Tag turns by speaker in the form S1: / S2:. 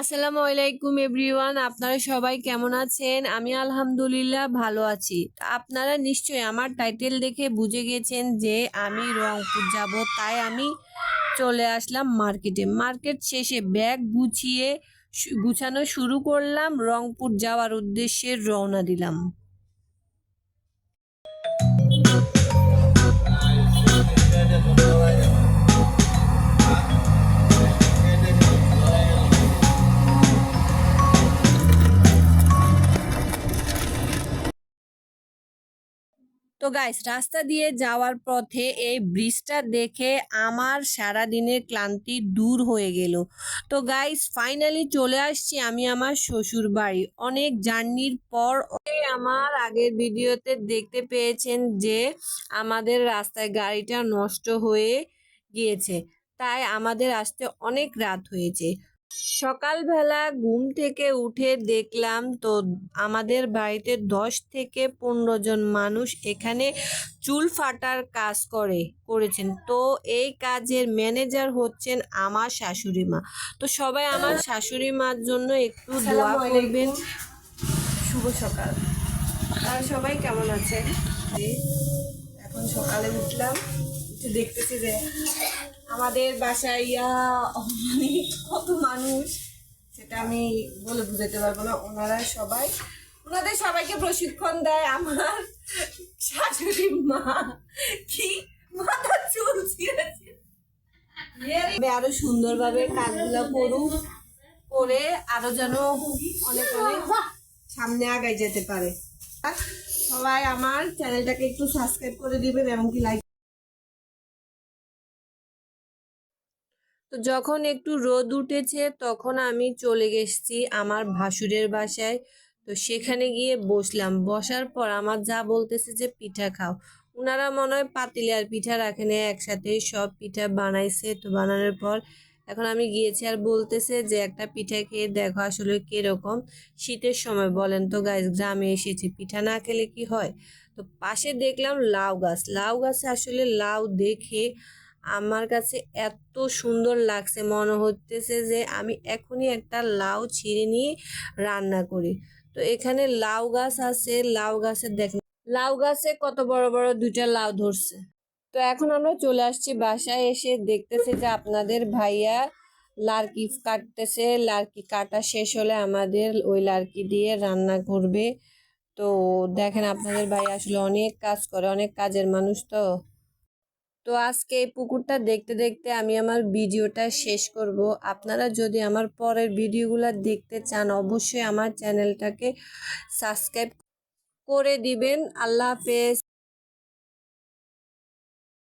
S1: আসসালামু আলাইকুম এভরিওয়ান, আপনারা সবাই কেমন আছেন? আমি আলহামদুলিল্লাহ ভালো আছি। আপনারা নিশ্চয়ই আমার টাইটেল দেখে বুঝে গেছেন যে আমি রংপুর যাব, তাই আমি চলে আসলাম মার্কেটে। মার্কেট শেষে ব্যাগ গুছিয়ে গুছানো শুরু করলাম, রংপুর যাওয়ার উদ্দেশ্যে রওনা দিলাম। তো গাইস রাস্তা দিয়ে যাওয়ার পথে এই ব্রিজটা দেখে আমার সারা দিনের ক্লান্তি দূর হয়ে গেল। তো গাইস ফাইনালি চলে আসছি আমি আমার শ্বশুর বাড়ি। অনেক জার্নির পর আমার আগের ভিডিওতে দেখতে পেয়েছেন যে আমাদের রাস্তায় গাড়িটা নষ্ট হয়ে গিয়েছে। তাই আমাদের আসতে অনেক রাত হয়েছে। সকালবেলা ঘুম থেকে উঠে দেখলাম তো আমাদের বাড়িতে দশ থেকে পনেরো জন মানুষ এখানে চুল ফাটার কাজ করে করেছেন। তো এই কাজের ম্যানেজার হচ্ছেন আমার শাশুড়ি মা। তো সবাই আমার শাশুড়ি মার জন্য একটু দোয়া করবেন। শুভ সকাল। আর সবাই কেমন আছেন? এখন সকালে উঠলাম উঠে দেখতেছি যে আমাদের বাসায় ইয়া মানে কত মানুষ সেটা আমি বলে বুঝাতে পারব না। ওনারা সবাই। ওনাদের সবাইকে প্রশিক্ষণ দেয় আমার শাশুড়ি মা। কি মাথা চুল ছিঁড়েছে। আরও সুন্দরভাবে কাজগুলো করুক, করে আরও যেন অনেক অনেক সামনে আগায় যেতে পারে। সবাই আমার চ্যানেলটাকে একটু সাবস্ক্রাইব করে দিবেন এবং কি লাইক তো যখন একটু রোদ উঠেছে তখন আমি চলে গেছি আমার ভাসুরের বাসায়। তো সেখানে গিয়ে বসলাম। বসার পর আমার যা বলতেছে যে, পিঠা খাও। ওনারা মনে হয় পাতিলে আর পিঠা রাখেন একসাথে সব পিঠা বানাইছে। তো বানানোর পর এখন আমি গিয়েছি আর বলতেছে যে, একটা পিঠা খেয়ে দেখো আসলে কীরকম। শীতের সময় বলেন তো, গাইস, গ্রামে এসেছি, পিঠা না খেলে কি হয়? তো পাশে দেখলাম লাউ গাছ। লাউ গাছে আসলে লাউ দেখে আমার কাছে এত সুন্দর লাগছে। মনে হতেছে যে আমি এখনই একটা লাউ ছিঁড়ে নিয়ে রান্না করি। তো এখানে লাউ গাছ আছে, লাউ গাছের দেখেন লাউ গাছে কত বড় বড় দুইটা লাউ ধরছে। তো এখন আমরা চলে আসছি বাসায় এসে দেখতেছি যে আপনাদের ভাইয়া লার্কি কাটতেছে, লার্কি কাটা শেষ হলে আমাদের ওই লার্কি দিয়ে রান্না করবে। তো দেখেন আপনাদের ভাই আসলে অনেক কাজ করে, অনেক কাজের মানুষ তো। তো আজকে এই পুকুরটা দেখতে দেখতে আমি আমার ভিডিওটা শেষ করব। আপনারা যদি আমার পরের ভিডিওগুলো দেখতে চান, অবশ্যই আমার চ্যানেলটাকে সাবস্ক্রাইব করে দিবেন। আল্লাহ হাফেজ।